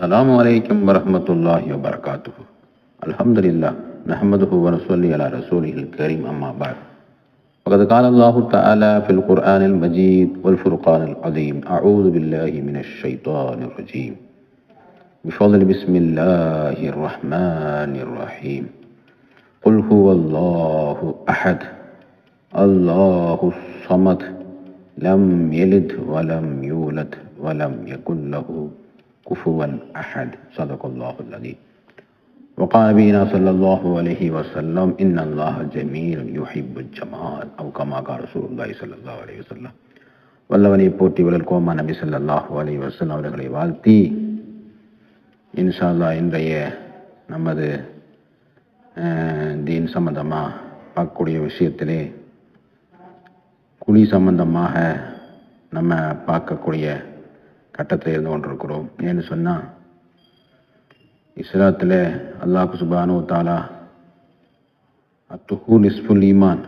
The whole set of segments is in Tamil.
السلام عليكم ورحمة الله وبركاته. الحمد لله نحمده ونصلي على رسوله الكريم أما بعد. وقد قال الله تعالى في القرآن المجيد والفرقان العظيم أعوذ بالله من الشيطان الرجيم. بفضل بسم الله الرحمن الرحيم. قل هو الله أحد الله الصمد لم يلد ولم يولد ولم يكن له كفوا أحد صدق الله العظيم وقال نبينا صلى الله عليه وسلم إن الله جميل يحب الجمال أو كما قال رسول الله صلى الله عليه وسلم வல்லவனை போற்றி வளர்க்கோமா நபி ஸல்லல்லாஹு அலைஹி வஸல்லம் அவர்களை வாழ்த்தி இன்ஷா அல்லாஹ் இன்றைய நமது அஹ், தீன் சம்பந்தமாக பார்க்கக்கூடிய விஷயத்திலே குழி சம்பந்தமாக நம்ம பார்க்கக்கூடிய கட்டத்தில் இருந்து கொண்டிருக்கிறோம். ஏன்னு சொன்னால் இஸ்லாத்தில் அல்லாஹ் சுபானு தாலா அத்துஹூ நிஸ்புல் ஈமான்.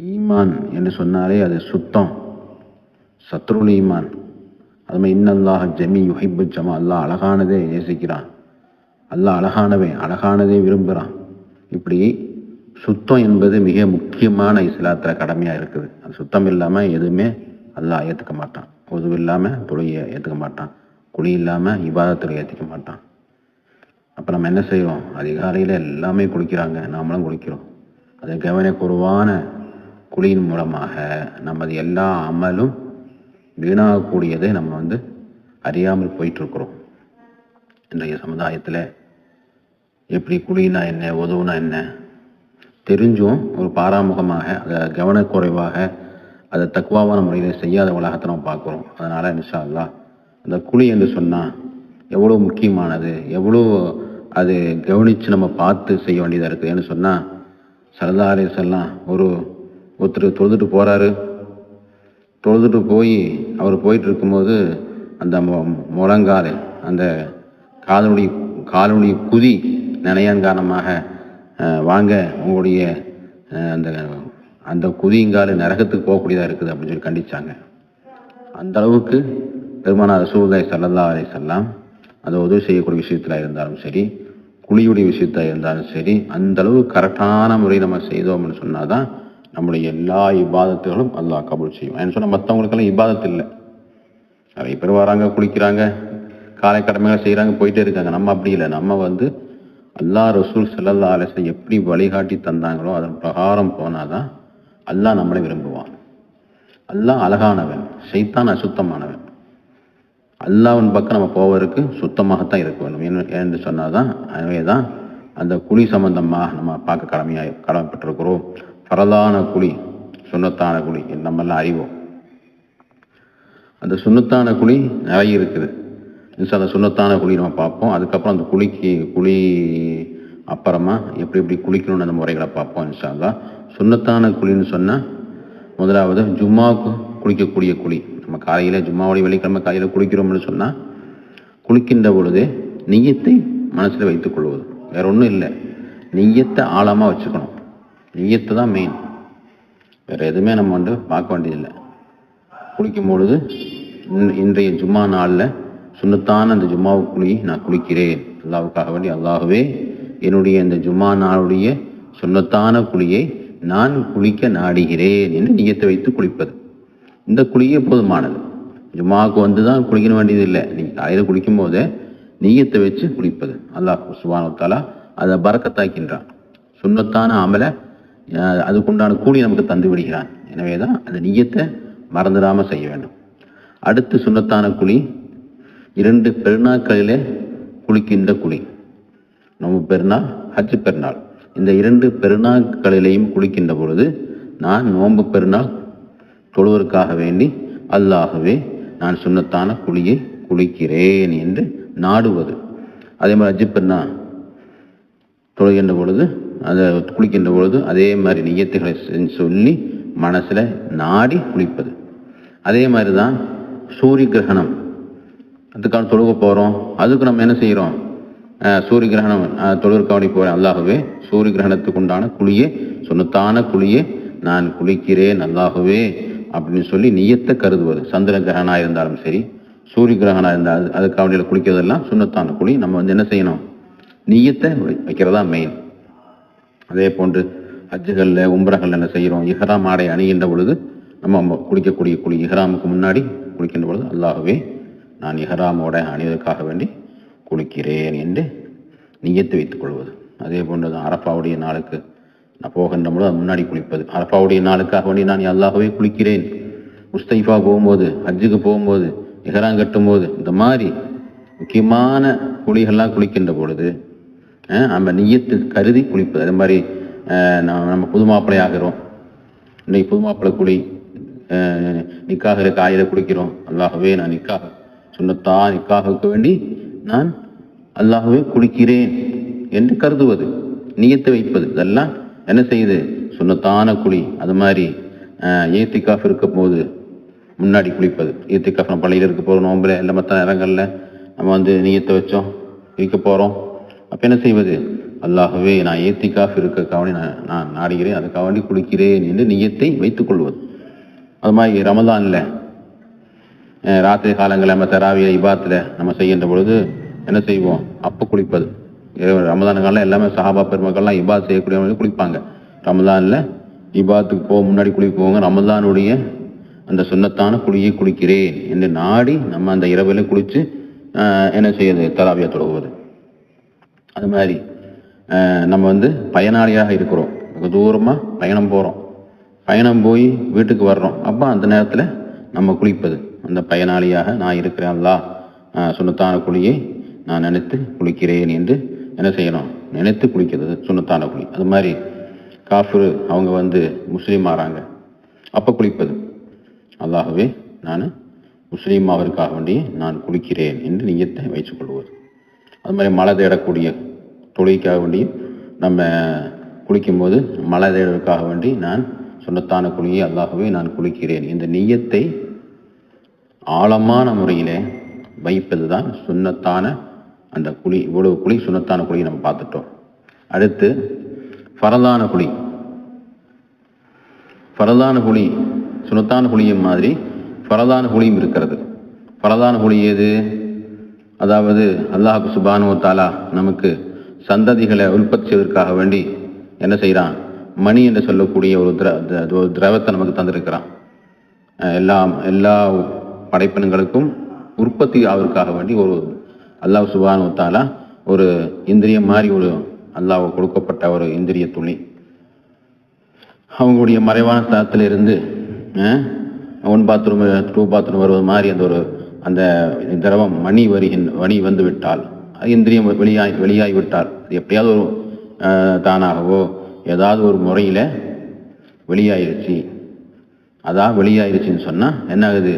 ஈமான் என்று சொன்னாலே அது சுத்தம் சத்ருல் ஈமான். அது மாதிரி இன்னல்லாஹ் ஜமி யுஹிபு ஜமா அல்லாஹ் அழகானதே நேசிக்கிறான். அல்லாஹ் அழகானவன் அழகானதே விரும்புகிறான் இப்படி சுத்தம் என்பது மிக முக்கியமான இஸ்லாத்தில் கடமையாக இருக்குது. அது சுத்தம் இல்லாமல் எதுவுமே அல்லாஹ் ஏற்றுக்க மாட்டான். உதவு இல்லாமல் தொழிலை ஏற்றுக்க மாட்டான். குழி இல்லாமல் இபாதத்தில் ஏற்றுக்க மாட்டான். அப்போ நம்ம என்ன செய்கிறோம் அதிகாலையில் எல்லாமே குளிக்கிறாங்க. நாமளும் குளிக்கிறோம். அது கவனக்குறைவான குழியின் மூலமாக நமது எல்லா அமலும் வீணாகக்கூடியதை நம்ம வந்து அறியாமல் போயிட்டுருக்குறோம். இன்றைய சமுதாயத்தில் எப்படி குழினா என்ன உதவுனா என்ன? தெரிஞ்சும் ஒரு பாராமுகமாக அதை கவனக்குறைவாக அதை தக்குவாவான முறையில் செய்யாத உலகத்தை நம்ம பார்க்குறோம். அதனால் இன்ஷா அல்லா அந்த குழி என்று சொன்னால் எவ்வளோ முக்கியமானது எவ்வளோ அது கவனித்து நம்ம பார்த்து செய்ய வேண்டியதாக இருக்குது. ஏன்னு சொன்னால் சரதா அலிசல்லாம் ஒரு ஒருத்தர் தொழுதுட்டு போகிறாரு தொழுதுட்டு போய் அவர் போயிட்டு இருக்கும்போது அந்த மொ முழங்கால் அந்த காதனுடைய காலனுடைய குதி நினையான் காரணமாக வாங்க உங்களுடைய அந்த அந்த குதிங்கால் நரகத்துக்கு போகக்கூடியதாக இருக்குது அப்படின்னு சொல்லி கண்டிச்சாங்க. அந்த அளவுக்கு பெருமானார் ரசூல்லாய் சல்லல்லா அலைஹி வஸல்லம் அந்த உதவி செய்யக்கூடிய விஷயத்தில் இருந்தாலும் சரி குழியுடைய விஷயத்தில் இருந்தாலும் சரி அந்த அளவு கரெக்டான முறை நம்ம செய்தோம்னு சொன்னால் தான் நம்முடைய எல்லா இபாதத்துகளும் அல்லாஹ் கபூல் செய்யும் ஏன்னு சொன்னால் மற்றவங்களுக்கெல்லாம் இபாதத்து இல்லை. நிறைய பேர் வராங்க குளிக்கிறாங்க காலை கடமையாக செய்கிறாங்க போயிட்டே இருக்காங்க. நம்ம அப்படி இல்லை. நம்ம வந்து அல்லாஹ் ரசூல் ஸல்லல்லாஹு அலைஹி எப்படி வழிகாட்டி தந்தாங்களோ அதன் பிரகாரம் போனால் தான் அல்லாஹ் நம்மளை விரும்புவான். அல்லாஹ் அழகானவன் சைத்தான் அசுத்தமானவன். அல்லாவின் பக்கம் நம்ம போவதற்கு சுத்தமாகத்தான் இருக்க வேண்டும். என்று- என்று சொன்னாதான் எனவே தான் அந்த குழி சம்பந்தமாக நம்ம பார்க்க கடமையாக கடமைப்பட்டிருக்கிறோம். பரதான குழி சுண்ணத்தான குழி என்று நம்மெல்லாம் அறிவோம். அந்த சுண்ணத்தான குழி நிறைய இருக்குது. அந்த சுண்ணத்தான குழி நம்ம பார்ப்போம். அதுக்கப்புறம் அந்த குழிக்கு குழி அப்புறமா எப்படி எப்படி குளிக்கணும்னு அந்த முறைகளை பார்ப்போம் இன்ஷா சுண்ணத்தான குழின்னு சொன்னால் முதலாவது ஜும்மாவுக்கு குளிக்கக்கூடிய குழி. நம்ம காலையில் ஜும்மாவுடைய வெள்ளிக்கிழமை காலையில் குளிக்கிறோம்னு சொன்னால் குளிக்கின்ற பொழுது நெய்யத்தை மனசில் வைத்துக் கொள்வது. வேற ஒன்றும் இல்லை. நெய்யத்தை ஆழமாக வச்சுக்கணும். நெய்யத்தை தான் மெயின் வேறு எதுவுமே நம்ம வந்து பார்க்க வேண்டியதில்லை. குளிக்கும் பொழுது இன்- இன்றைய ஜும்மா நாளில் சுண்ணத்தான அந்த ஜும்மாவு குழி நான் குளிக்கிறேன். அல்லாவுக்காக வேண்டி அல்லாகவே என்னுடைய இந்த ஜும்மா நாளுடைய சுண்ணத்தான குழியை நான் குளிக்க நாடுகிறேன் என்று நியத்தை வைத்து குளிப்பது. இந்த குழியே போதுமானது. ஜும்மாவுக்கு வந்து தான் குளிக்க வேண்டியது இல்லை நீங்கள் காலையில் குளிக்கும் போதே நீயத்தை வச்சு குளிப்பது. அல்லாஹ் சுபானத்தாலா அதை பறக்கத்தாக்கின்றான். சுண்ணத்தான அமலை அதுக்குண்டான கூலி நமக்கு தந்து விடுகிறான். எனவே தான் அந்த நீயத்தை மறந்துடாமல் செய்ய வேண்டும். அடுத்து சுண்ணத்தான குழி இரண்டு பெருநாட்களிலே குளிக்கின்ற குழி நம்ம பெருநாள் ஹஜ் பெருநாள். இந்த இரண்டு பெருநாட்களிலேயும் குளிக்கின்ற பொழுது நான் நோன்பு பெருநாள் தொழுவதற்காக வேண்டி அல்லாகவே நான் சுண்ணத்தான குழியை குளிக்கிறேன் என்று நாடுவது. அதே மாதிரி அஜிப் பெருநாள் தொழுகின்ற பொழுது அதை குளிக்கின்ற பொழுது அதே மாதிரி நியத்துகளை செஞ்சு சொல்லி மனசில் நாடி குளிப்பது. அதே மாதிரி தான் சூரிய கிரகணம். அதுக்கான தொழுக போகிறோம் அதுக்கு நம்ம என்ன செய்கிறோம் சூரிய கிரகணம் தொழிற்காவடி போகிறேன் அல்லாகவே சூரிய கிரகணத்துக்கு உண்டான குழியே சுனத்தான குழியே நான் குளிக்கிறேன் அல்லாகவே அப்படின்னு சொல்லி நியத்தை கருதுவது. சந்திர கிரகணம் இருந்தாலும் சரி சூரிய கிரகணம் இருந்தால் அது அதுக்காக குளிக்கிறதெல்லாம் சுண்ணத்தான குழி நம்ம வந்து என்ன செய்யணும்? நீயத்தை வைக்கிறதா மெயின் அதே போன்று ஹஜ்ஜுகளில் உம்பரகளில் என்ன செய்கிறோம் இஹ்ராம் ஆடை அணிகின்ற பொழுது நம்ம குளிக்கக்கூடிய குழி இஹ்ராமுக்கு முன்னாடி குளிக்கின்ற பொழுது அல்லாகவே நான் இஹ்ராமோட அணிவதற்காக வேண்டி குளிக்கிறேன் என்று நியத்து வைத்துக் கொள்வது. அதே போன்று தான் அரப்பாவுடைய நாளுக்கு நான் போகின்ற பொழுது முன்னாடி குளிப்பது. அரப்பாவுடைய நாளுக்காக வேண்டி நான் எல்லாகவே குளிக்கிறேன். முஸ்தைஃபா போகும்போது ஹஜ்ஜுக்கு போகும்போது இஹ்ராம் கட்டும்போது இந்த மாதிரி முக்கியமான குழிகள்லாம் குளிக்கின்ற பொழுது நம்ம நீயத்து கருதி குளிப்பது. அது மாதிரி நம்ம நம்ம புது மாப்பிள்ளை ஆகிறோம் இன்னைக்கு புது மாப்பிள்ளை குழி நிக்காக நிக்காகிற காயில குளிக்கிறோம் அல்லாஹ்வே நான் நிக்காக சுண்ணத்தா நிக்காகுக்கு வேண்டி நான் அல்லாஹ்வே குளிக்கிறேன் என்று கருதுவது நியத்து வைப்பது. இதெல்லாம் என்ன செய்யுது? சுண்ணத்தான குழி. அது மாதிரி ஏத்திக்காஃப் இருக்க போது முன்னாடி குளிப்பது. ஏத்திக்காஃப் நம்ம பள்ளியில் இருக்க போகிறோம் நோம்பில் இல்லை மற்ற நேரங்களில் நம்ம வந்து நியத்தை வச்சோம் இருக்க போகிறோம் அப்போ என்ன செய்வது? அல்லாகவே நான் ஏத்திக்காஃப் இருக்க கவனி நான் நான் நாடுகிறேன் அதுக்காக குளிக்கிறேன் என்று நியத்தை வைத்துக்கொள்வது அது மாதிரி ரமதானில் ராத்திரி காலங்களில் நம்ம தராவிய இபாத்தில் நம்ம செய்கின்ற பொழுது என்ன செய்வோம்? அப்போ குளிப்பது. ரமதான காலம் எல்லாமே சஹாபா பெருமக்கள்லாம் இபாத் செய்யக்கூடியவங்க குளிப்பாங்க. ரமதானில் இபாத்துக்கு போக முன்னாடி குளிப்போங்க ரமதானுடைய அந்த சுண்ணத்தான குழியை குளிக்கிறேன் என்று நாடி நம்ம அந்த இரவில் குளித்து என்ன செய்யுது தராவியா தொடங்குவது. அது மாதிரி நம்ம வந்து பயனாளியாக இருக்கிறோம். வெகு தூரமாக பயணம் போகிறோம் பயணம் போய் வீட்டுக்கு வர்றோம். அப்போ அந்த நேரத்தில் நம்ம குளிப்பது. அந்த பயனாளியாக நான் இருக்கிறேன் அல்லா சுண்ணத்தான குழியை நான் நினைத்து குளிக்கிறேன் என்று என்ன செய்யணும்? நினைத்து குளிக்கிறது சுண்ணத்தான குழி அது மாதிரி காஃபிரு அவங்க வந்து முஸ்லீம் ஆகிறாங்க அப்போ குளிப்பது. அல்லாகவே நான் முஸ்லீம் ஆவதற்காக வேண்டி நான் குளிக்கிறேன் என்று நீயத்தை வைத்துக்கொள்வது அது மாதிரி மழை தேடக்கூடிய தொழிலுக்காக வேண்டி நம்ம குளிக்கும்போது மழை தேடுவதற்காக வேண்டி நான் சுண்ணத்தான குழியை அல்லாகவே நான் குளிக்கிறேன் இந்த நீயத்தை ஆழமான முறையிலே வைப்பது தான் சுண்ணத்தான அந்த குழி இவ்வளவு குழி சுனத்தான குழியை நம்ம பார்த்துட்டோம். அடுத்து ஃபரதான குழி. ஃபரதான குழி சுனத்தான குழியும் மாதிரி ஃபரதான குழியும் இருக்கிறது. ஃபரதான குழி ஏது அதாவது அல்லாஹ் சுபானு தாலா நமக்கு சந்ததிகளை உற்பத்தி செய்வதற்காக வேண்டி என்ன செய்கிறான்? மணி என்று சொல்லக்கூடிய ஒரு திர ஒரு திரவத்தை நமக்கு தந்திருக்கிறான். அஹ் எல்லாம் எல்லா படைப்பினங்களுக்கும் உற்பத்தி ஆவதற்காக வேண்டி ஒரு அல்லாஹ் சுபானு தாலா ஒரு இந்திரியம் மாதிரி ஒரு அல்லாஹ் கொடுக்கப்பட்ட ஒரு இந்திரிய துளி. அவங்களுடைய மறைவான தளத்தில் இருந்து ஒன் பாத்ரூம் டூ பாத்ரூம் வருவது மாதிரி அந்த ஒரு அந்த திரவம் மணி வருகின் மணி வந்து விட்டால் இந்திரியம் வெளியாய் வெளியாகி விட்டால் அது எப்படியாவது ஒரு தானாகவோ ஏதாவது ஒரு முறையில் வெளியாயிருச்சு. அதான் வெளியாயிருச்சுன்னு சொன்னால் என்ன ஆகுது?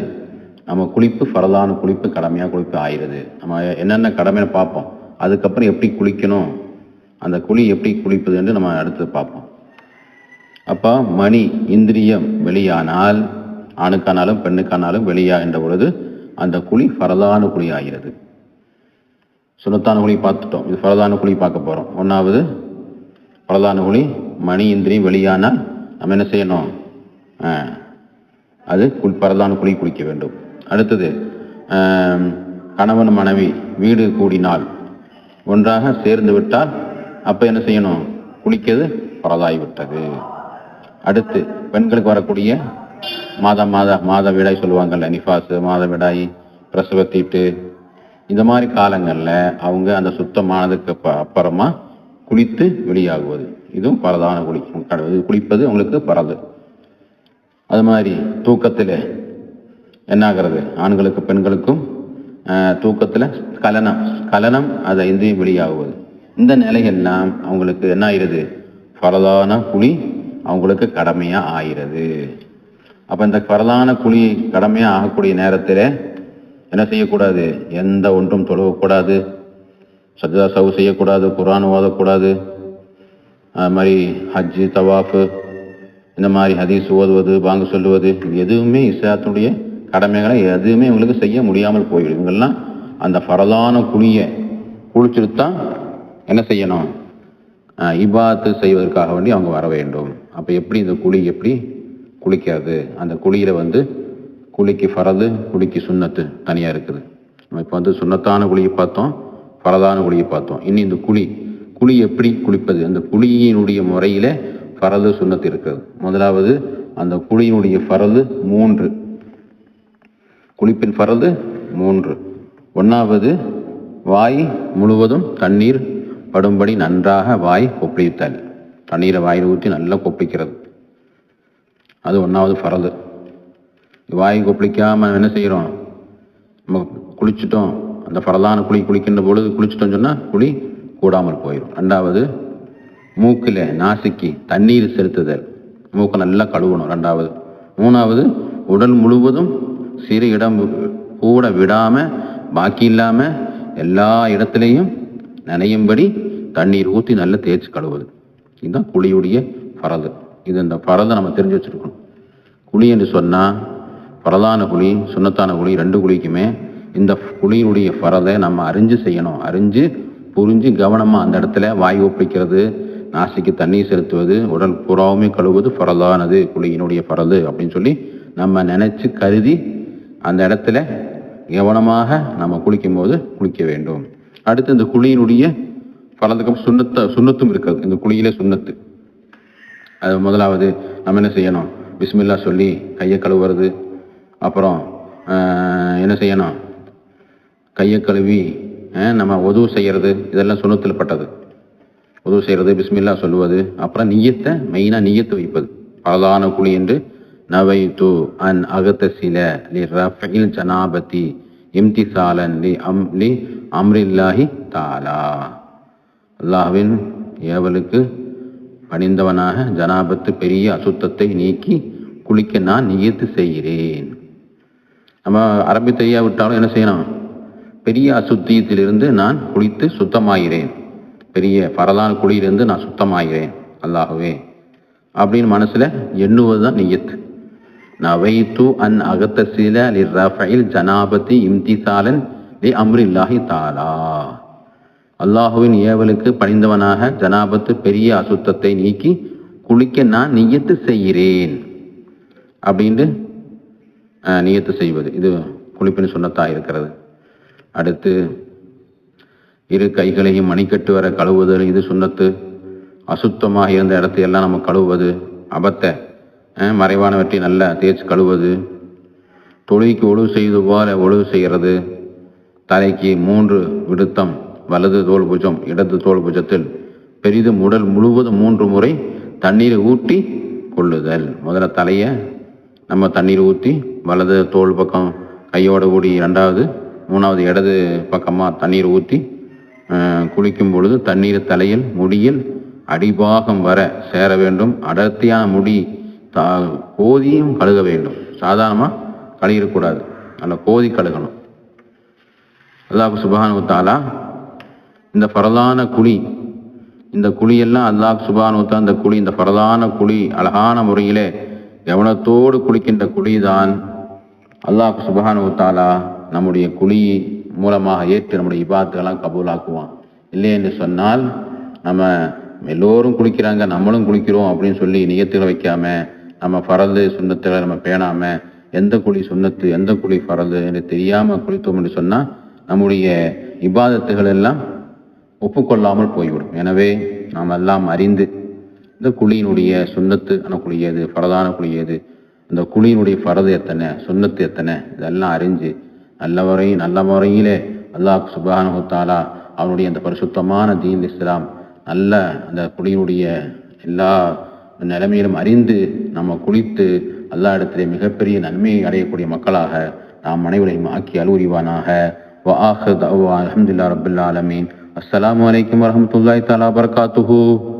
நம்ம குளிப்பு ஃபரதான குளிப்பு கடமையாக குளிப்பு ஆயிடுது. நம்ம என்னென்ன கடமைன்னு பார்ப்போம். அதுக்கப்புறம் எப்படி குளிக்கணும்? அந்த குழி எப்படி குளிப்பதுன்னு நம்ம அடுத்து பார்ப்போம். அப்போ மணி இந்திரியம் வெளியானால் ஆணுக்கானாலும் பெண்ணுக்கானாலும் வெளியாகின்ற பொழுது அந்த குழி ஃபரதான குழி ஆகிறது. சுனத்தான குழி பார்த்துட்டோம். இது ஃபரதான குழி பார்க்க போகிறோம் ஒன்றாவது ஃபரதான குழி மணி இந்திரியம் வெளியானால் நம்ம என்ன செய்யணும்? ஆ, அது குள் பரதான குழி குளிக்க வேண்டும். அடுத்தது கணவன் மனைவி வீடு கூடினால் ஒன்றாக சேர்ந்து விட்டால் அப்போ என்ன செய்யணும்? குளிக்கிறது பரதாய் விட்டது அடுத்து பெண்களுக்கு வரக்கூடிய மாத மாத மாத விடாய் சொல்லுவாங்கல்ல நிஃபாஸ் மாத விடாய் பிரசவத்தீட்டு இந்த மாதிரி காலங்களில் அவங்க அந்த சுத்தமானதுக்கு அப்ப- அப்புறமா குளித்து வெளியாகுவது. இதுவும் பரதான குளி குளிப்பது அவங்களுக்கு பரது. அது மாதிரி தூக்கத்தில் என்ன ஆகிறது ஆண்களுக்கு பெண்களுக்கும் தூக்கத்தில் கலனம். கலனம் அதை இந்தியும் வெளியாகுவது. இந்த நிலையெல்லாம் அவங்களுக்கு என்ன ஆயிடுது? பரதான குழி அவங்களுக்கு கடமையாக ஆயிடுது. அப்போ இந்த பரதான குழி கடமையாக ஆகக்கூடிய நேரத்தில் என்ன செய்யக்கூடாது? எந்த ஒன்றும் தொழுவக்கூடாது சஜா சவு செய்யக்கூடாது குரான் ஓதக்கூடாது. அது மாதிரி ஹஜ்ஜு தவாஃபு இந்த மாதிரி ஹதீஸ் ஓதுவது பாங்கு சொல்லுவது எதுவுமே இஸ்லாத்துடைய கடமைகளை எதுவுமே இவங்களுக்கு செய்ய முடியாமல் போயிடும் இவங்கெல்லாம் அந்த ஃபரதான குழியை குளிச்சுட்டு தான் என்ன செய்யணும்? இபாத்து செய்வதற்காக வேண்டி அவங்க வர வேண்டும். அப்போ எப்படி இந்த குழி எப்படி குளிக்கிறது? அந்த குழியில் வந்து குளிக்கு ஃபரது குளிக்கு சுண்ணத்து தனியாக இருக்குது. நம்ம இப்போ வந்து சுண்ணத்தான குழியை பார்த்தோம் ஃபரதான குழியை பார்த்தோம். இனி இந்த குழி குழி எப்படி குளிப்பது? அந்த குழியினுடைய முறையில் ஃபரது சுண்ணத்து இருக்கிறது. முதலாவது அந்த குழியினுடைய ஃபரது மூன்று. குளிப்பின் பரது மூன்று. ஒன்றாவது வாய் முழுவதும் தண்ணீர் படும்படி நன்றாக வாய் கொப்பளித்தல். தண்ணீரை வாயில் ஊற்றி நல்லா கொப்பளிக்கிறது. அது ஒன்றாவது ஃபரது வாய் கொப்பளிக்காமல் என்ன செய்கிறோம் நம்ம குளிச்சிட்டோம். அந்த ஃபரதான குழி குளிக்கின்ற பொழுது குளிச்சிட்டோம்னு சொன்னால் குழி கூடாமல் போயிடும் ரெண்டாவது மூக்கில் நாசிக்கு தண்ணீர் செலுத்துதல். மூக்கை நல்லா கழுவணும். ரெண்டாவது. மூணாவது உடல் முழுவதும் சிறு இடம் கூட விடாமல் பாக்கி இல்லாமல் எல்லா இடத்துலையும் நனையும்படி தண்ணீர் ஊற்றி நல்லா தேய்ச்சி கழுவுது இதுதான் குழியுடைய பரது. இது இந்த பரதை நம்ம தெரிஞ்சு வச்சுருக்கணும். குழி என்று சொன்னால் பரதான குழி சுண்ணத்தான குழி ரெண்டு குழிக்குமே இந்த குழியினுடைய பரதை நம்ம அறிஞ்சு செய்யணும். அறிஞ்சு புரிஞ்சு கவனமாக அந்த இடத்துல வாய் ஒப்பிக்கிறது நாசிக்கு தண்ணீர் செலுத்துவது உடல் புறாவுமே கழுவுவது பரதானது குழியினுடைய பரது அப்படின்னு சொல்லி நம்ம நினச்சி கருதி அந்த இடத்துல கவனமாக நம்ம குளிக்கும்போது குளிக்க வேண்டும். அடுத்து இந்த குழியினுடைய பலதுக்கும் சுண்ணத்த சுண்ணத்தும் இருக்காது இந்த குழியிலே சுண்ணத்து. அது முதலாவது நம்ம என்ன செய்யணும்? பிஸ்மில்லா சொல்லி கையை கழுவுறது. அப்புறம் என்ன செய்யணும்? கையை கழுவி நம்ம உதவு செய்கிறது இதெல்லாம் சுண்ணத்தில் பட்டது. உதவு செய்கிறது பிஸ்மில்லா சொல்லுவது. அப்புறம் நீயத்தை மெயினாக நியத்து வைப்பது. பலதான குழி என்று நவைத்து அன் அகத்த சில லி ரஃபில் ஜனாபதி இம்திசாலன் லி அம் லி அம்ரில்லாஹி தாலா. அல்லாஹ்வின் ஏவலுக்கு பணிந்தவனாக ஜனாபத்து பெரிய அசுத்தத்தை நீக்கி குளிக்க நான் நியத்து செய்கிறேன். நம்ம அரபி தெரியாவிட்டாலும் என்ன செய்யணும் பெரிய அசுத்தியத்திலிருந்து நான் குளித்து சுத்தமாகிறேன். பெரிய பரதான குழியிலிருந்து நான் சுத்தமாகிறேன். அல்லாகவே அப்படின்னு மனசில் எண்ணுவது தான் நியத்து. நவைத்து அன் அகத்தசீல லி ரஃபைல் ஜனாபதி இம்திசாலன் லி அம்ரில்லாஹி தாலா அல்லாஹுவின் ஏவலுக்கு பணிந்தவனாக ஜனாபத்து பெரிய அசுத்தத்தை நீக்கி குளிக்க நான் நியத்து செய்கிறேன். அப்படின்ட்டு நியத்து செய்வது. இது குளிப்பின் சுண்ணத்தா இருக்கிறது. அடுத்து இரு கைகளையும் மணிக்கட்டு வர கழுவுவது இது சுண்ணத்து. அசுத்தமாக இருந்த இடத்தையெல்லாம் நம்ம கழுவுவது அபத்தை மறைவானவற்றை நல்லா தேய்ச்சி கழுவது தொழுகைக்கு ஒழுவு செய்து போல ஒழுவு செய்கிறது. தலைக்கு மூன்று விடுத்தம் வலது தோல் புஜம் இடது தோல் புஜத்தில் பெரிதும் உடல் முழுவதும் மூன்று முறை தண்ணீரை ஊற்றி கொள்ளுதல். முதல்ல தலையை நம்ம தண்ணீர் ஊற்றி வலது தோல் பக்கம் கையோட கூடி ரெண்டாவது மூணாவது இடது பக்கமாக தண்ணீர் ஊற்றி குளிக்கும் பொழுது தண்ணீர் தலையில் முடியில் அடிபாகம் வர சேர வேண்டும். அடர்த்தியான முடி தா கோதியும் கழுக வேண்டும். சாதாரணமாக கழுகிடக்கூடாது. நல்லா கோதி கழுகணும். அல்லாஹ் சுபானு தாலா இந்த பரதான குழி இந்த குழியெல்லாம் அல்லாஹ் சுபானு தா இந்த குழி இந்த பரதான குழி அழகான முறையிலே கவனத்தோடு குளிக்கின்ற குழி தான் அல்லாஹ் சுபானு தாலா நம்முடைய குழி மூலமாக ஏற்று நம்முடைய இபாத்துக்கெல்லாம் கபூலாக்குவான். இல்லை என்று சொன்னால் நம்ம எல்லோரும் குளிக்கிறாங்க நம்மளும் குளிக்கிறோம் அப்படின்னு சொல்லி நியத்துகளை வைக்காம நம்ம ஃபரது சுண்ணத்துகளை நம்ம பேணாமல் எந்த குழி சுண்ணத்து எந்த குழி ஃபரது என்று தெரியாமல் குளித்தோம் என்று சொன்னால் நம்முடைய இபாதத்துகள் எல்லாம் ஒப்புக்கொள்ளாமல் போய்விடும். எனவே நாம் எல்லாம் அறிந்து இந்த குழியினுடைய சுண்ணத்து ஆன குழி எது ஃபரதான குழி இந்த குழியினுடைய ஃபரது எத்தனை சுண்ணத்து எத்தனை இதெல்லாம் அறிஞ்சு நல்ல முறை நல்ல முறையிலே அல்லாஹ் சுபானு அவனுடைய அந்த பரிசுத்தமான தீன் இஸ்லாம் நல்ல அந்த குழியினுடைய எல்லா நிலைமையிலும் அறிந்து நம்ம குளித்து அல்லா இடத்திலே மிகப்பெரிய நன்மையை அடையக்கூடிய மக்களாக நாம் அனைவரையும் ஆக்கி அலுவரிவானாக அஹமதுல்லா ரபுல்லா அலமீன் அஸ்லாம் வலைக்கம் வரமத்துல்லாய் தாலா பர்காத்துஹூ.